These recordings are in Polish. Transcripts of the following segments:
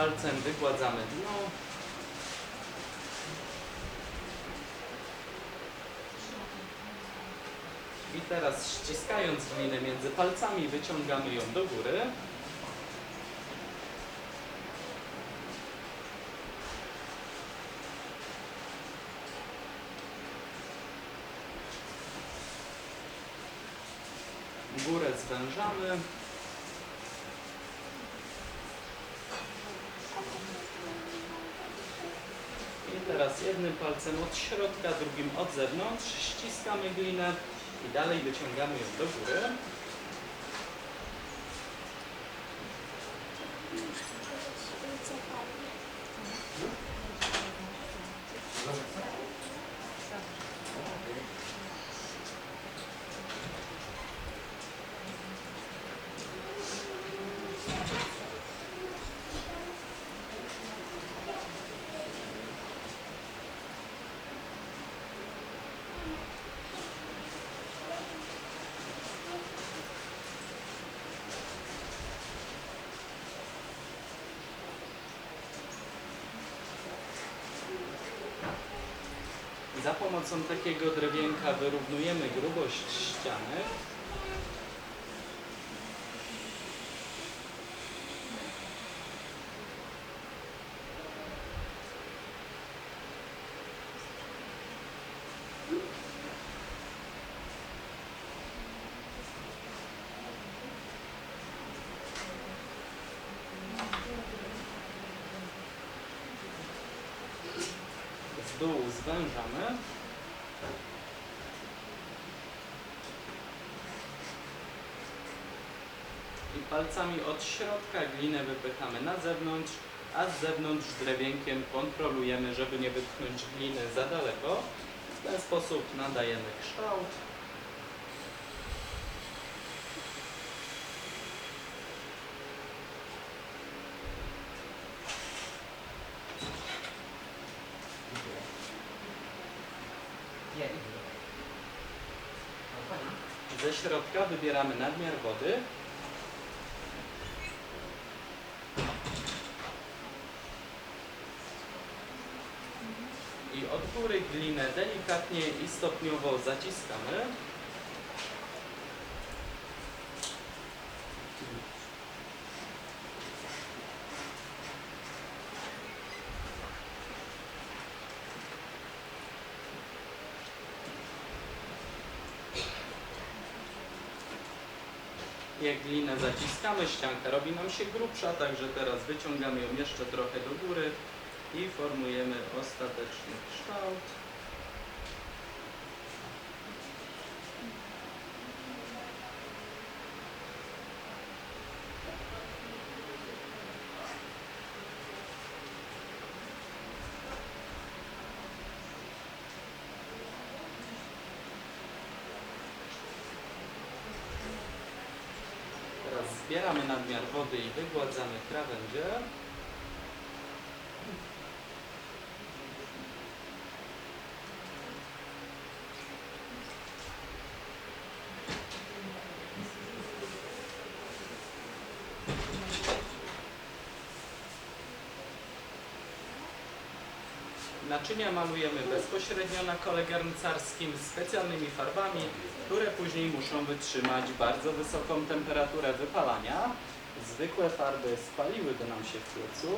palcem wygładzamy dno. I teraz ściskając glinę między palcami wyciągamy ją do góry. Górę zwężamy. Teraz jednym palcem od środka, drugim od zewnątrz ściskamy glinę i dalej wyciągamy ją do góry. Za pomocą takiego drewienka wyrównujemy grubość ściany. Dół zwężamy. I palcami od środka glinę wypychamy na zewnątrz, a z zewnątrz drewienkiem kontrolujemy, żeby nie wypchnąć gliny za daleko. W ten sposób nadajemy kształt. Wybieramy nadmiar wody. I od góry glinę delikatnie i stopniowo zaciskamy. Jak glinę zaciskamy, ścianka robi nam się grubsza, także teraz wyciągamy ją jeszcze trochę do góry i formujemy ostateczny kształt. Teraz zbieramy nadmiar wody i wygładzamy krawędzie. Naczynia malujemy bezpośrednio na kole garncarskim specjalnymi farbami, które później muszą wytrzymać bardzo wysoką temperaturę wypalania. Zwykłe farby spaliłyby nam się w piecu.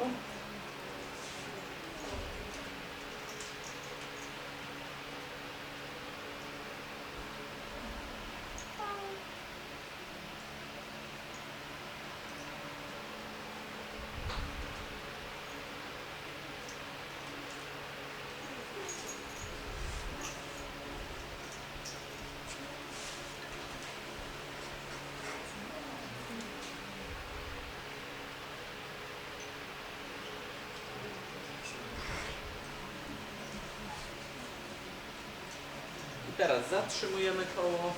Teraz zatrzymujemy koło.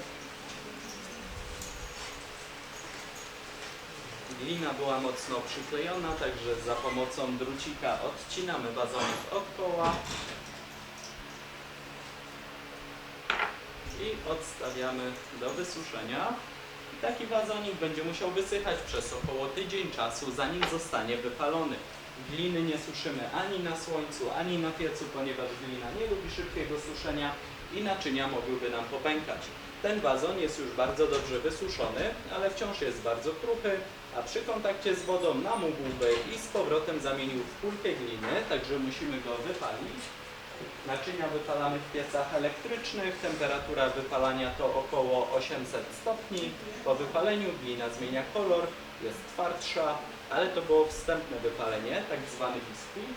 Glina była mocno przyklejona, także za pomocą drucika odcinamy wazonik od koła i odstawiamy do wysuszenia. Taki wazonik będzie musiał wysychać przez około tydzień czasu, zanim zostanie wypalony. Gliny nie suszymy ani na słońcu, ani na piecu, ponieważ glina nie lubi szybkiego suszenia i naczynia mogłyby nam popękać. Ten wazon jest już bardzo dobrze wysuszony, ale wciąż jest bardzo kruchy, a przy kontakcie z wodą namógłby i z powrotem zamienił w kulkę gliny, także musimy go wypalić. Naczynia wypalamy w piecach elektrycznych, temperatura wypalania to około 800 stopni. Po wypaleniu glina zmienia kolor, jest twardsza, ale to było wstępne wypalenie, tak zwany biskuit.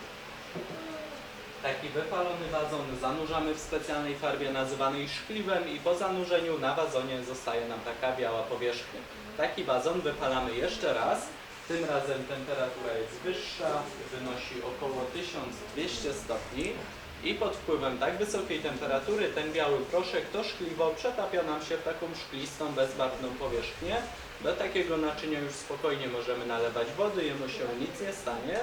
Taki wypalony wazon zanurzamy w specjalnej farbie nazywanej szkliwem i po zanurzeniu na wazonie zostaje nam taka biała powierzchnia. Taki wazon wypalamy jeszcze raz. Tym razem temperatura jest wyższa, wynosi około 1200 stopni i pod wpływem tak wysokiej temperatury ten biały proszek to szkliwo przetapia nam się w taką szklistą, bezbarwną powierzchnię. Do takiego naczynia już spokojnie możemy nalewać wody, jemu się nic nie stanie.